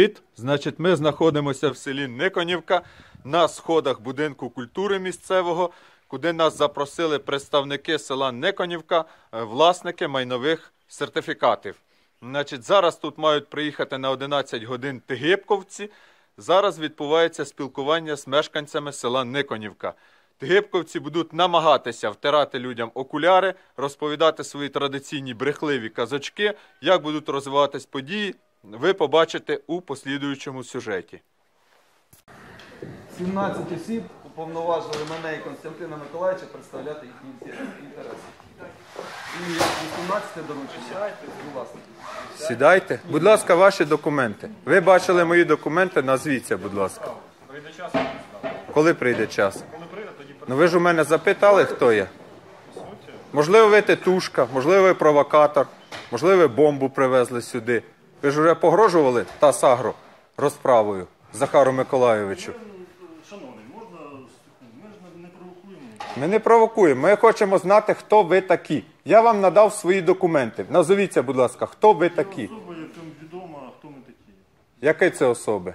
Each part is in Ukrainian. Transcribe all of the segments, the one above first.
Привіт! Значить, ми знаходимося в селі Никонівка на сходах будинку культури місцевого, куди нас запросили представники села Никонівка, е, власники майнових сертифікатів. Значить, зараз тут мають приїхати на 11 годин тигибковці. Зараз відбувається спілкування з мешканцями села Никонівка. Тигибковці будуть намагатися втирати людям окуляри, розповідати свої традиційні брехливі казочки, як будуть розвиватись події, ви побачите у послідуючому сюжеті. 17 осіб уповноважили мене і Константина Миколаївича представляти їхні інтереси. І 18 доручення. Будь ласка. Сідайте. Будь ласка, ваші документи. Ви бачили мої документи, назвіться, будь ласка. Прийде час. Коли прийде час? Коли прийде, тоді Ну ви ж у мене запитали, хто я. Можливо, ви тетушка, можливо, ви провокатор, можливо, ви бомбу привезли сюди. Ви ж вже погрожували та Сагро розправою Захару Миколайовичу. Шановний, можна секунду? Ми ж не- провокуємо. Ми не провокуємо. Ми хочемо знати, хто ви такі. Я вам надав свої документи. Назовіться, будь ласка, хто ви такі? Особа, яким відомо, хто ми такі. Які це особи?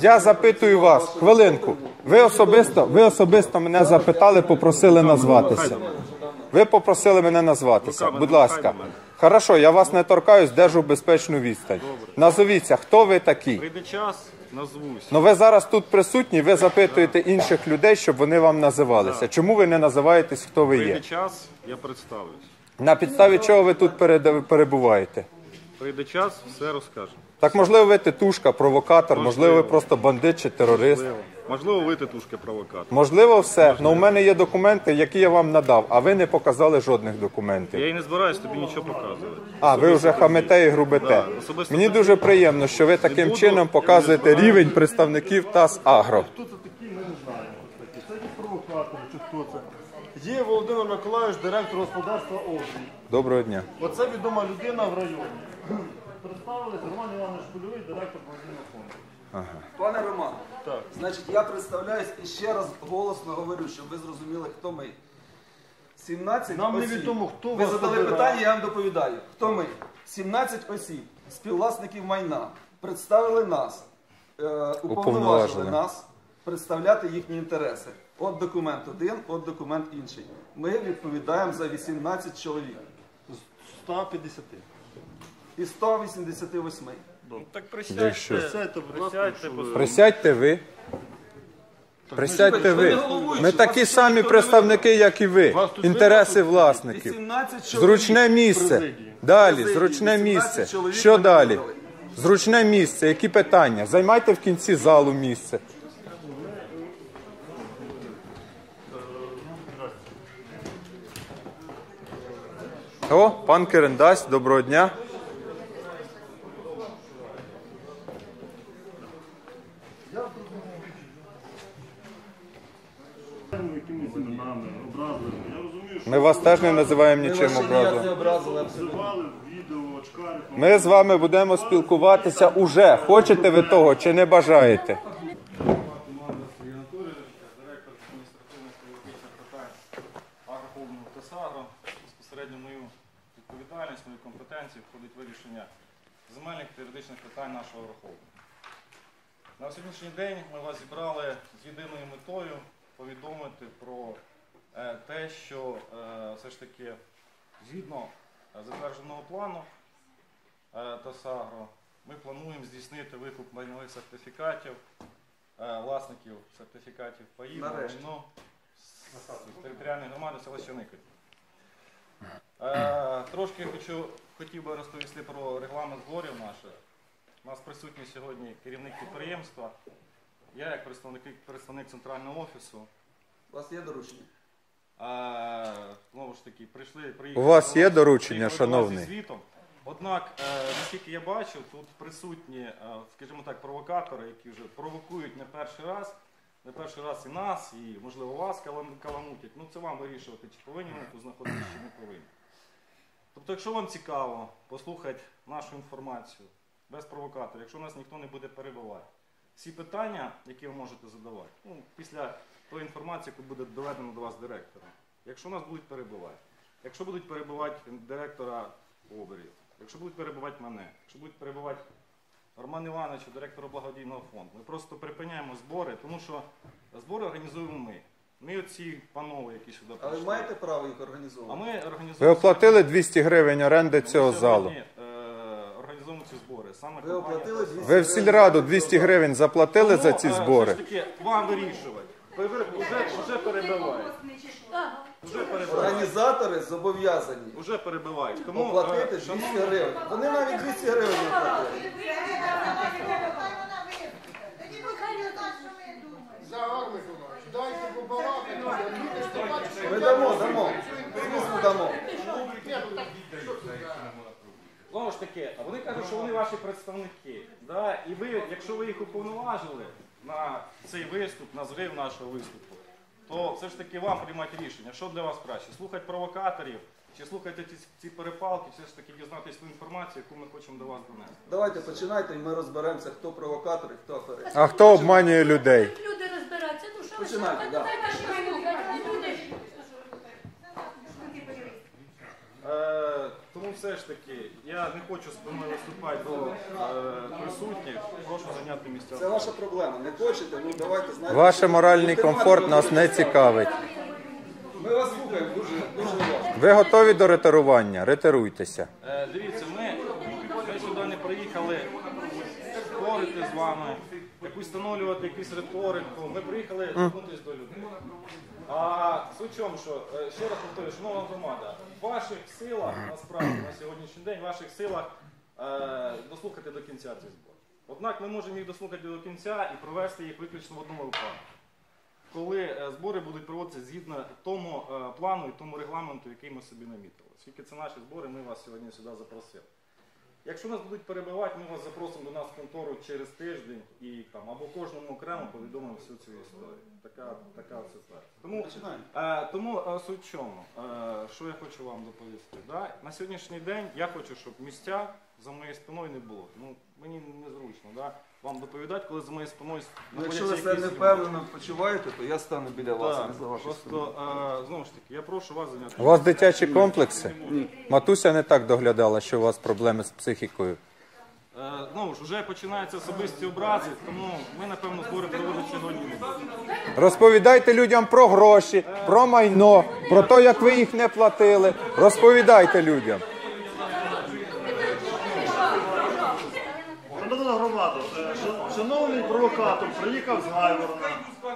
Я запитую вас, хвилинку. Ви особисто, ви особисто мене запитали, попросили назватися. Ви попросили мене назватися. Будь ласка. Хорошо, я вас не торкаюсь, держу безпечну відстань. Назовіться, хто ви такі? Прийде час, назвусь. Ну ви зараз тут присутні, ви запитуєте інших людей, щоб вони вам називалися. Чому ви не називаєтесь, хто ви Прийде є? час, я представлюсь. На підставі чого ви тут перебуваєте? Прийде час, все розкажемо. Так можливо, ви тетушка, провокатор, можливо, ви просто бандит чи терорист. Можливо. Можливо, ви тетушка провокатор. Можливо, все. Ну, у мене є документи, які я вам надав, а ви не показали жодних документів. Я і не збираюсь тобі нічого показувати. А, ви вже хамете і грубите. Да, Мені дуже приємно, що ви таким буду, чином показуєте рівень представників ТАС Агро. Хто це такі, ми не знаємо. Це якісь провокатори чи хто це. Є Володимир Миколаївич, директор господарства Овсій. Доброго дня. Оце відома людина в районі. Представились Роман Іванович Польовий, директор магазину фонду. Пане Роман, Так. значить, я представляюсь і ще раз голосно говорю, щоб ви зрозуміли, хто ми. 17 Нам осіб. невідомо, хто Ви вас задали обирає. питання, я вам доповідаю. Хто ми? 17 осіб, співвласників майна, представили нас, е, уповноважили Уповноважили. нас представляти їхні інтереси. От документ один, от документ інший. Ми відповідаємо за 18 чоловік 150. і 188. Так Якщо- присядьте, будь ласка. щоб ви- Присядьте ви. Присядьте ви. Ми такі самі представники, як і ви. Інтереси власників. 18 чоловік. Зручне місце. Президії. Далі, Президії. зручне 18 місце. чоловік Що далі? вибрали. Зручне місце. Які питання? Займайте в кінці залу місце. О, пан Керендась, доброго дня. якимись іменами, образами. Я розумію, що Ми вас теж не називаємо нічим образом. образили абсолютно. вживали в відео, очкариком. Ми з вами будемо спілкуватися уже. Хочете ви того чи не бажаєте? директор адміністративних політичних питань агрохолдингу «Тесагро». Безпосередньо мою відповідальність, мою компетенцію входить вирішення земельних та юридичних питань нашого агрохолдингу. На сьогоднішній день ми вас зібрали з єдиною метою повідомити про те, що е, все ж таки згідно е, затвердженого плану е, «Тесагро» ми плануємо здійснити викуп майнових сертифікатів е, власників сертифікатів паїв на майно з територіальної громади села Щеників. Е, трошки хочу, хотів би розповісти про регламент зборів наших. У нас присутній сьогодні керівник підприємства. Я як представник, представник центрального офісу. У вас є доручення? Е, знову ж таки, прийшли, приїхали. У вас є доручення, шановний? звітом. Однак, е, наскільки я бачу, тут присутні, е, скажімо так, провокатори, які вже провокують не перший раз, не перший раз і нас, і, можливо, вас калам- каламутять. Ну, це вам вирішувати, чи повинні вони тут знаходитися, чи не повинні. Тобто, якщо вам цікаво послухати нашу інформацію без провокаторів, якщо нас ніхто не буде перебивати, всі питання, які ви можете задавати, ну, після тої інформації, яку буде доведено до вас директором, якщо нас будуть перебивати, якщо будуть перебивати директора оберів, якщо будуть перебивати мене, якщо будуть перебивати Роману Івановичу, директору благодійного фонду. Ми просто припиняємо збори, тому що збори організуємо ми. Ми оці панове, які сюди А ви маєте право їх організовувати? А ми організуємо Ви оплатили 200 гривень оренди цього залу. е, організуємо ці збори. Саме Ви компанія оплатили 200 Ви в сільраду 200 гривень заплатили за ці е, збори? Все ж таки, вам вирішувати. Вже, вже перебиваєте. Вже перебиваєте. Організатори зобов'язані Уже перебивають. Тому, е, 200 шановні- гривень. Вони навіть 200 гривень не оплатили. Загар Миколаївич, дайте побалакати, люди ж не бачать, Ми дамо, дамо. Звісно, дамо. Знову ж таки, а вони кажуть, що вони ваші представники. Да? І ви, якщо ви їх уповноважили на цей виступ, на зрив нашого виступу, то все ж таки вам приймати рішення, що для вас краще, слухати провокаторів, чи слухати ці, ці перепалки, все ж таки дізнатися ту інформацію, яку ми хочемо до вас донести. Давайте починайте і ми розберемося, хто провокатор і хто аферист. А хто обманює людей? Люди розбираються. Ну що ви Починайте, да. Люди Е, тому все ж таки, я не хочу спиною виступати до е, присутніх, прошу зайняти місця. Це ваша проблема. Не хочете? Ну давайте знаєте. Ваш моральний комфорт нас не цікавить. Ми вас слухаємо дуже, дуже уважно. Ви готові до ретирування? Ретируйтеся. Е, Дивіться, ми, ми сюди не приїхали спорити з вами, якусь встановлювати якусь риторику. Ми приїхали звернутися до людей. А суть в чому, що е, ще раз повторюю, шановна громада, в ваших силах насправді на сьогоднішній день, в ваших силах е, дослухати до кінця цей збор. Однак ми можемо їх дослухати до кінця і провести їх виключно в одному випадку. Коли е, збори будуть проводитися згідно тому е, плану і тому регламенту, який ми собі намітили. Оскільки це наші збори, ми вас сьогодні сюди запросили. Якщо нас будуть перебивати, ми вас запросимо до нас в контору через тиждень і там або кожному окремо повідомимо всю цю історію. Така, така ситуація. Тому, е, тому е, суть в чому, е, що я хочу вам доповісти. Да? На сьогоднішній день я хочу, щоб місця за моєю спиною не було. Ну, мені незручно да? Вам доповідати, коли за моєю спиною Ну, якщо ви себе якісь люди. почуваєте, то я стану біля вас, а не за вашу спину. просто е, знову ж таки, я прошу вас зайняти. У вас дитячі комплекси? Матуся не так доглядала, що у вас проблеми з психікою. Е, Знову ж, вже починаються особисті образи, тому ми, напевно, збори проводити сьогодні не будемо. Розповідайте людям про гроші, про майно, про те, як ви їх не платили. Розповідайте людям. Шановна громада, е, ша- шановний приїхав з Гайворона,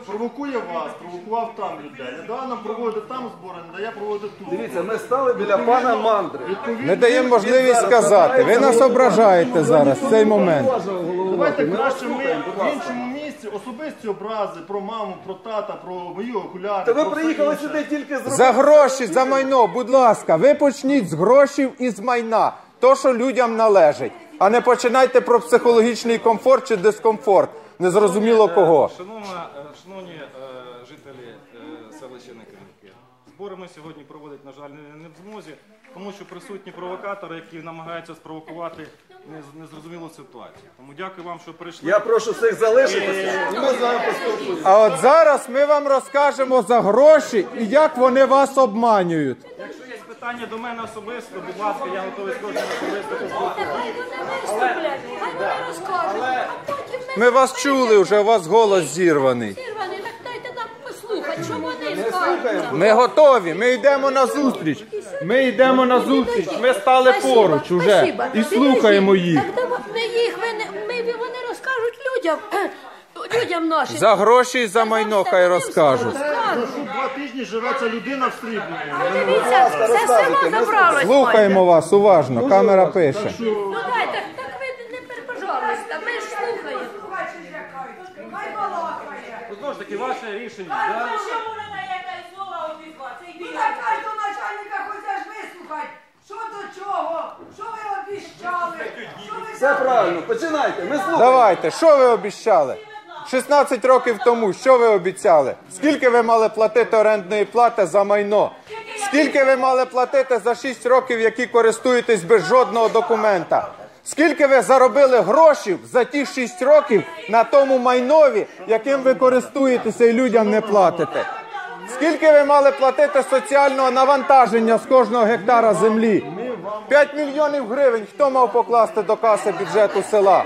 провокує вас, провокував там людей. Не дає нам проводити там збори, не дає проводити тут. Дивіться, ми стали біля пана Мандри. Не даємо можливість сказати. Ви нас ображаєте зараз в цей момент. Давайте краще ми в іншому місці особисті образи про маму, про тата, про мої окуляри. Та ви про все приїхали інше. сюди тільки з За гроші, за майно, будь ласка, ви почніть з грошей і з майна. То, що людям належить. А не починайте про психологічний комфорт чи дискомфорт. Незрозуміло кого. Шановна, е, шановні е, жителі е, селища Некринки, збори ми сьогодні проводити, на жаль, не, не в змозі, тому що присутні провокатори, які намагаються спровокувати нез- незрозумілу ситуацію. Тому дякую вам, що прийшли. Я прошу всіх залишитися, і ми з вами поспілкуємося. А от зараз ми вам розкажемо за гроші і як вони вас обманюють. Якщо є питання до мене особисто, будь ласка, я готовий з кожним особисто поспілкуватися. Хай вони Ми вас чули вже, у вас голос зірваний. Зірвані, так дайте нам послухати, що вони скажуть. Ми готові, ми йдемо на зустріч. Ми йдемо на зустріч. Ми стали Спасибо, поруч уже спасибо. і слухаємо їх. Так давай, не їх, ви не, ми, вони розкажуть людям, людям нашим. За гроші і за майно хай розкажуть. Тут два тижні живе ця людина в стрібні. Дивіться, все село забралось. Слухаємо вас уважно, камера пише. Ну дайте, так ви не пер- пожалуйста, ми ж слухаємо. Таки, ваше рішення. Ну, Да? що вона на яке слово обізва? Це Ну так кожного начальника хочеш вислухати. Що до чого? Що ви обіщали? Що ви Все правильно, починайте. Ми слухаємо. Давайте, що ви обіцяли? 16 років тому, що ви обіцяли? Скільки ви мали платити орендної плати за майно? Скільки ви мали платити за 6 років, які користуєтесь без жодного документа? Скільки ви заробили грошей за ті 6 років на тому майнові, яким ви користуєтеся і людям не платите? Скільки ви мали платити соціального навантаження з кожного гектара землі? 5 мільйонів гривень хто мав покласти до каси бюджету села?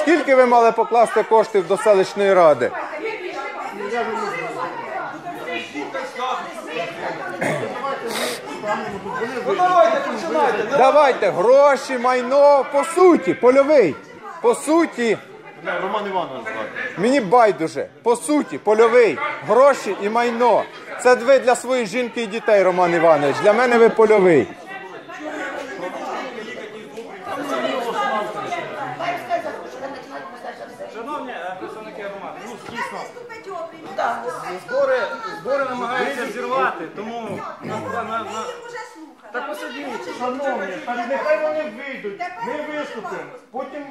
Скільки ви мали покласти коштів до селищної ради? Ну давайте, починайте. Давайте гроші, майно, по суті, польовий. По суті, Роман Іванович звати. мені байдуже. По суті, польовий. Гроші і майно. Це ви для своєї жінки і дітей, Роман Іванович. Для мене ви польовий. Шановні е, представники громади, ну дійсно збори, збори намагаються зірвати, тому на, на, на, так посидіть. Шановні, так нехай вони вийдуть, ми виступимо. Потім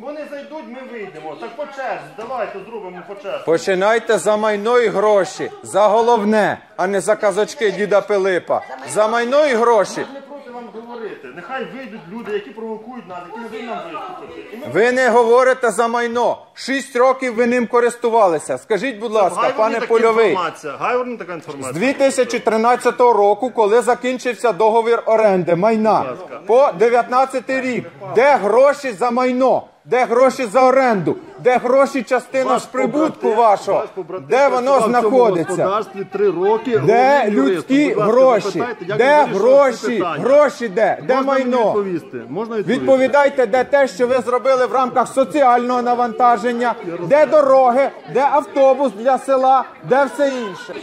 вони зайдуть, ми вийдемо. Так по черзі, давайте зробимо по черзі. Починайте за майно і гроші. За головне, а не за казочки діда Пилипа. За майно і гроші. Ми не проти вам говорити. Нехай вийдуть люди, які провокують нас, які не дають нам виступити. І ми Ви не говорите за майно. Шість років ви ним користувалися. Скажіть, будь ласка, пане така польовий. інформація. вони така З інформація. 2013 року, коли закінчився договір оренди майна, по 19 рік, де гроші за майно, де гроші за оренду, де гроші частина з прибутку вашого, де воно знаходиться? три роки. Де людські ласка, гроші? запитайте, Де гроші? Гроші де? Де Можна майно? відповісти? Можна відповісти? Відповідайте, де те, що ви зробили в рамках соціального навантаження, де дороги, де автобус для села, де все інше.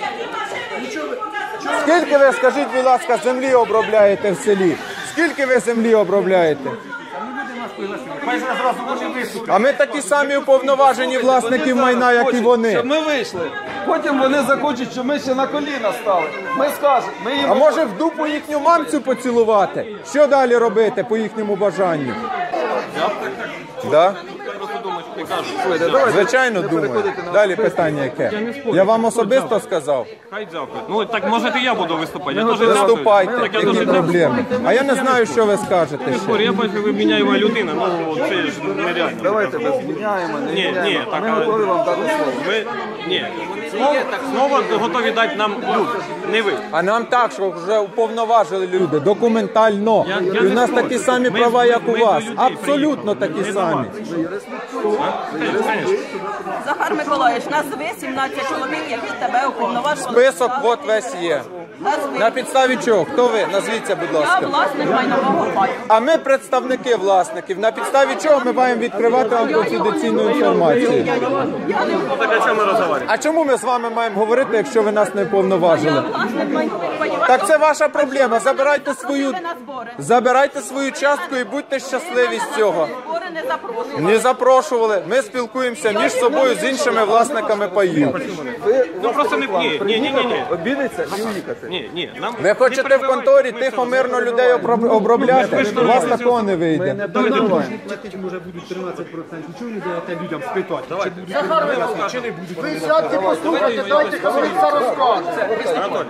Скільки ви, скажіть, будь ласка, землі обробляєте в селі? Скільки ви землі обробляєте? А ми такі самі уповноважені власників майна, як і вони. Щоб ми вийшли. Потім вони захочуть, щоб ми ще на коліна стали. Ми скажемо, ми їм А може в дупу їхню мамцю поцілувати? Що далі робити по їхньому бажанню? Да? Звичайно, думаю. Далі питання яке? Я вам особисто сказав. Хай дякую. Ну так може і я буду виступати. Я теж Виступайте, Так я які теж проблеми. А я не знаю, що ви скажете ще. Я бачу, ви міняєва людина. Ну це ж нереально. Давайте без міняємо, не Ні, ні, міняємо. так, Ми але- готові вам дати слово. Ви ні. Знову, готові дати нам люди. Не ви. А нам так, що вже уповноважили люди, документально. Я- я І не в нас проти. такі самі Ми- права, як ми у до вас. людей Абсолютно приїхали. такі Не до самі. вас. Захар Миколаївич, назви 17 чоловік, які тебе уповноважили. Список от весь є. На підставі чого? Хто ви? Назвіться, будь Я ласка. власник майнового паю. А ми представники власників. На підставі чого ми маємо відкривати вам конфіденційну інформацію? Я а чому ми з вами маємо говорити, якщо ви нас не повноважили? Так це ваша проблема. Забирайте свою, на збори. забирайте свою частку і будьте щасливі з цього. Не запрошували. Ми спілкуємося між собою з іншими власниками паїв. Ну просто не ні, ні, ні, ні, ні. Обідеться і уїхати. Ні, ні. Нам Ви хочете в конторі тихо, мирно людей оброб- обробляти? У вас такого не вийде. Ви сядьте, послухайте, дайте комусь розкаже.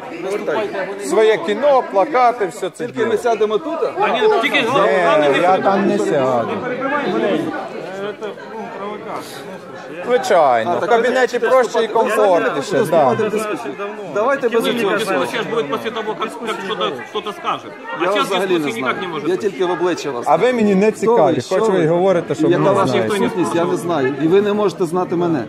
Своє кіно, плакати, все це Тільки ми діло. сядемо тут, А ні, тільки головне Ні, не я там не сяду. Звичайно, в кабінеті проще і комфортніше. Да. давайте без унікації. сейчас будет после того, как как кто-то кто-то скажет. А Я сейчас взагалі не дискуссии никак не знаю. может Я быть. тільки в обличчя вас. А ви мені не Хто цікаві, ви? Що хоч ви і говорите, що ви Яка не ваша знаєте. сутність, я не знаю. І ви не можете знати мене.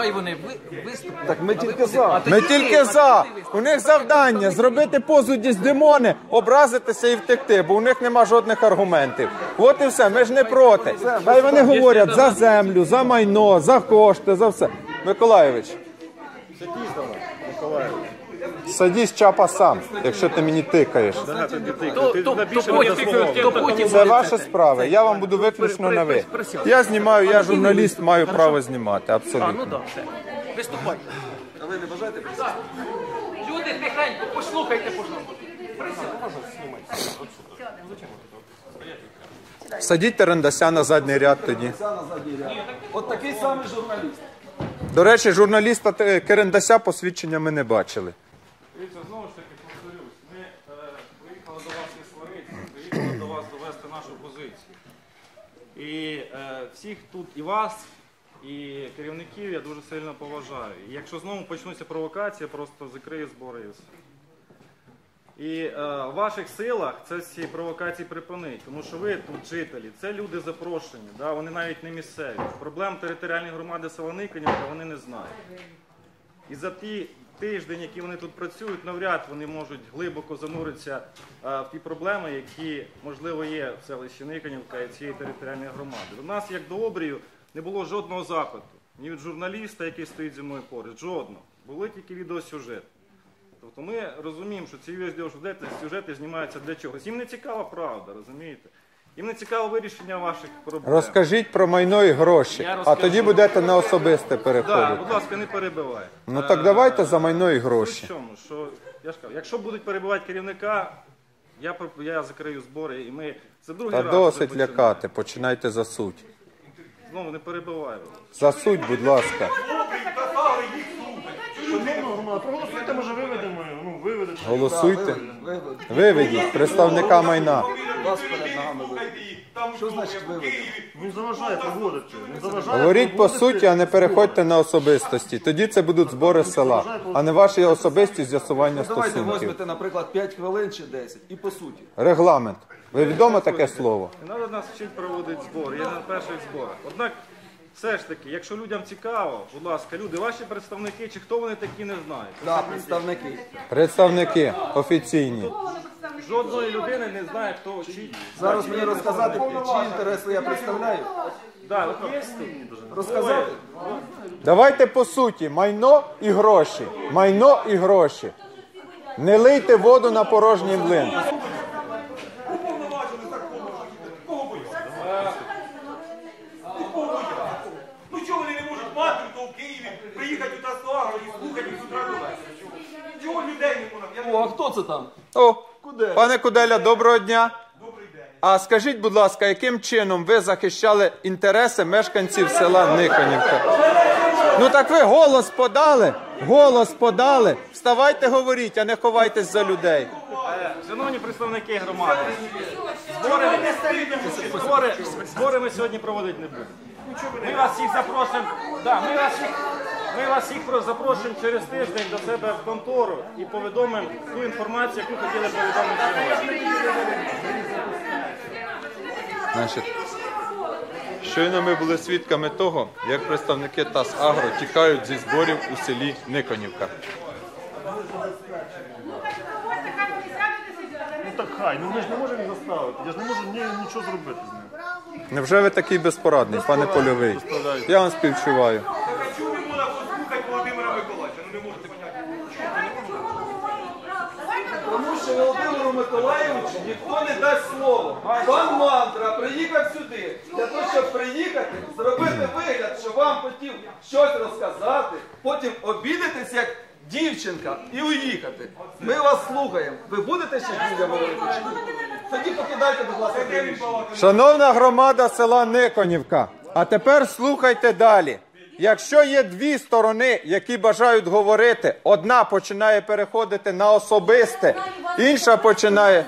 Хай вони ви- виступлять. Так ми тільки за. Ми тільки за. У них завдання зробити позу Діздемони, образитися і втекти, бо у них нема жодних аргументів. От і все, ми ж не проти. Хай вони говорять за землю, за майно, за кошти, за все. Миколаєвич. Садись чапа сам, якщо ти мені тикаєш. Це ваші справи. Я вам буду виключно на ви. Я знімаю, я журналіст, маю право знімати. А, ну Абсолютно. да, все. Виступайте. А ви не бажаєте? Люди тихенько, послухайте, пожалуйста. Садіть Терендася на задній ряд тоді. От такий самий журналіст. До речі, журналіста Те- Керендася посвідчення ми не бачили. Дивіться, знову ж таки повторюсь, ми е, приїхали до вас не сваритися, приїхали до вас довести нашу позицію. І е, всіх тут і вас, і керівників я дуже сильно поважаю. І якщо знову почнуться провокації, просто закрию збори і. І е, в ваших силах це всі провокації припинить, тому що ви тут жителі, це люди запрошені, да? вони навіть не місцеві. Проблем територіальної громади села Никонівка вони не знають. І за ті тиждень, які вони тут працюють, навряд вони можуть глибоко зануритися е, в ті проблеми, які, можливо, є в селищі Никонівка і цієї територіальної громади. До нас, як до обрію, не було жодного запиту. Ні від журналіста, який стоїть зі мною поруч, жодного. Були тільки відеосюжети. Тобто ми розуміємо, що ці відеосюжети сюжети знімаються для чогось. Їм не цікава правда, розумієте? Їм не цікаво вирішення ваших проблем. Розкажіть про майно і гроші, Я а розкажу. тоді будете на особисте Так, переходити. будь ласка, не перебивай. Ну так давайте за майно і Суть гроші. чому? Що, я ж кажу, якщо будуть перебивати керівника, я, я закрию збори і ми це другий Та раз. досить вже лякати, починайте за суть. Знову не перебиваємо. За суть, будь ласка. Проголосуйте, може виведете. Голосуйте. Виведіть представника майна. Вас перед ногами виведи. Що значить заважає проводити. Він заважає Говоріть по суті, а не переходьте на особистості. Тоді це будуть збори села, а не ваші особисті з'ясування Давайте стосунків. візьмете, наприклад, 5 хвилин чи 10. І по суті. Регламент. Ви відомо таке слово? Не треба нас вчити проводити збори, я на перших зборах. Однак, все ж таки, якщо людям цікаво, будь ласка, люди, ваші представники, чи хто вони такі, не знають. Да, представники. Представники офіційні. Жодної людини не знає, хто чи. Зараз мені розказати, чиї інтереси я представляю. Да, от є. Розказати? Давайте по суті, майно і гроші. Майно і гроші. Не лийте воду на порожній млин. Ну чого вони не можуть мати то в Києві, приїхати у Таслоагро і слухати їх з утра до вечора? Чого? Чого людей не можна? Я не О, а хто це там? О, пане Куделя, доброго дня. Добрий. А скажіть, будь ласка, яким чином ви захищали інтереси мешканців села Никонівка? Ну так ви голос подали, голос подали. Вставайте, говоріть, а не ховайтесь за людей. Шановні представники громади, збори, збори, збори ми сьогодні проводити не будемо. Ми вас всіх запрошуємо. Да, ми вас всіх, ми вас всіх про- запрошуємо через тиждень до себе в контору і повідомимо ту інформацію, яку хотіли повідомити. Значить, щойно ми були свідками того, як представники ТАС Агро тікають зі зборів у селі Никонівка. Ну так хай, ну ми ж не можемо їх заставити. Я ж не можу ні, нічого зробити з ним. Невже ви такий безпорадний, пане Польовий? Я вам співчуваю. Так а чого не можна послухати Володимира Миколаївича? Ну не можете поняти. Тому що Володимиру ніхто не дасть слово. Пан Мантра приїхав сюди для того, щоб приїхати, зробити вигляд, що вам хотів щось розказати, потім обідатись як дівчинка і уїхати. Ми вас слухаємо. Ви будете ще людям говорити? Тоді покидайте, будь ласка, приміщення. Шановна громада села Никонівка, а тепер слухайте далі. Якщо є дві сторони, які бажають говорити, одна починає переходити на особисте, інша починає,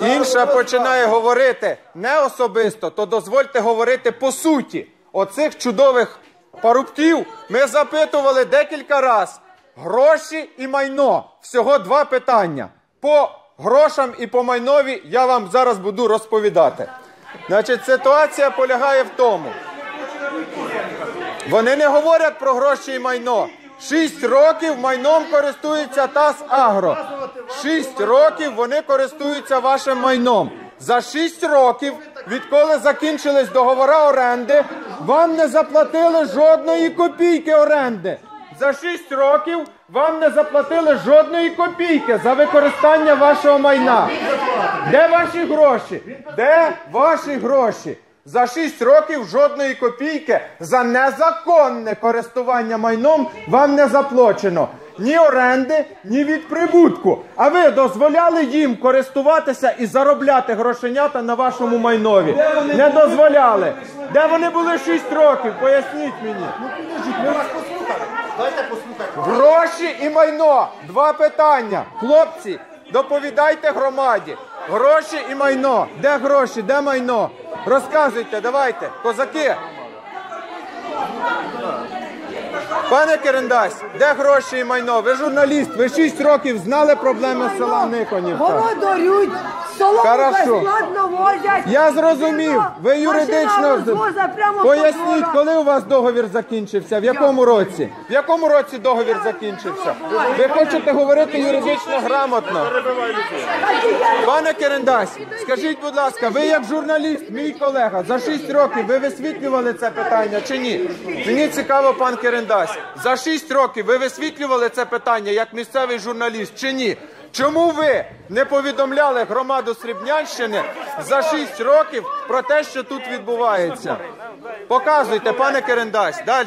інша починає говорити не особисто, то дозвольте говорити по суті. Оцих чудових парубків ми запитували декілька разів. Гроші і майно. Всього два питання. По грошам і по майнові я вам зараз буду розповідати. Значить, ситуація полягає в тому. Вони не говорять про гроші і майно. Шість років майном користується ТАС Агро. Шість років вони користуються вашим майном. За шість років, відколи закінчились договори оренди, вам не заплатили жодної копійки оренди. За шість років вам не заплатили жодної копійки за використання вашого майна. Де ваші гроші? Де ваші гроші? За 6 років жодної копійки за незаконне користування майном вам не заплачено. Ні оренди, ні від прибутку. А ви дозволяли їм користуватися і заробляти грошенята на вашому майнові? Не дозволяли. Де вони були 6 років? Поясніть мені. Ми вас послухали. Дайте послухати. Гроші і майно. Два питання. Хлопці, доповідайте громаді. Гроші і майно. Де гроші, де майно? Розказуйте, давайте, козаки. Пане Керендась, де гроші і майно? Ви журналіст, ви 6 років знали проблеми села Никонівка. Голодорють, солому Хорошо. возять. Я зрозумів, ви юридично поясніть, дворах. коли у вас договір закінчився, в якому році? В якому році договір закінчився? Ви хочете говорити юридично грамотно? Пане Керендась, скажіть, будь ласка, ви як журналіст, мій колега, за 6 років ви висвітлювали це питання чи ні? Мені цікаво, пан Керендась, за 6 років ви висвітлювали це питання як місцевий журналіст чи ні? Чому ви не повідомляли громаду Срібнянщини за 6 років про те, що тут відбувається? Показуйте, пане Керендась, далі.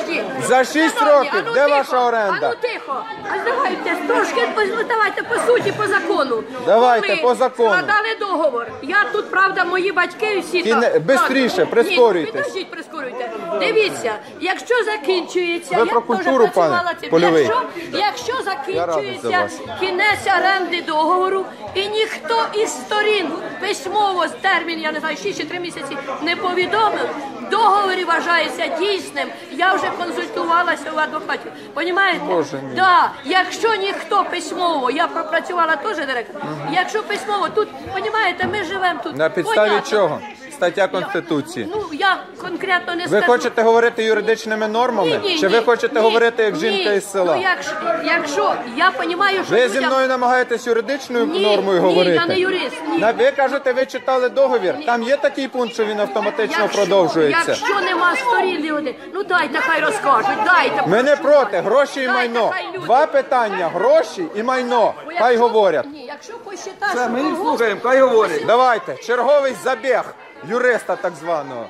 Підожди. За 6 років, ну де ваша оренда? А ну тихо. А давайте трошки по- давайте по суті, по закону. Давайте, Ми по закону. Складали договор. Я тут, правда, мої батьки всі Кіне- так. бистріше, Так. прискорюйтесь. Ні, підождіть, прискорюйте. Дивіться, якщо закінчується, Ви я про теж культуру, працювала пане цим. Польовий. Якщо, якщо за закінчується вас. кінець оренди договору, і ніхто із сторін письмово з термін, я не знаю, 6 чи 3 місяці не повідомив, договір вважається дійсним. Я вже консультувалася у адвокатів. Понімаєте? Боже мій. Да, якщо ніхто письмово, я пропрацювала теж директор. Якщо письмово, тут, понімаєте, ми живемо тут. На підставі Понятно. чого? Стаття Конституції. Ну, я конкретно не Ви скажу. хочете говорити юридичними нормами? Ні, ні, Чи ні, ви хочете ні, говорити як ні. жінка із села? Ну, якщо, якщо я розумію, що Ви зі людям- мною намагаєтесь юридичною Ні, нормою ні, говорити? я не юрист, ні. На- Ви кажете, ви читали договір. Там є такий пункт, що він автоматично Якщо- продовжується. Якщо нема сторін, люди, ну дайте, хай розкажуть, дайте. Ми не проти гроші і Дайте, майно. хай люди. Два питання: гроші і майно. Бо Хай говорять. Ні, якщо посчитати, Все, ми їх кого- слухаємо, хай говорять. Давайте, черговий забіг юриста так званого.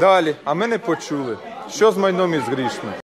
Далі, а ми не почули. Що з майном із грішми?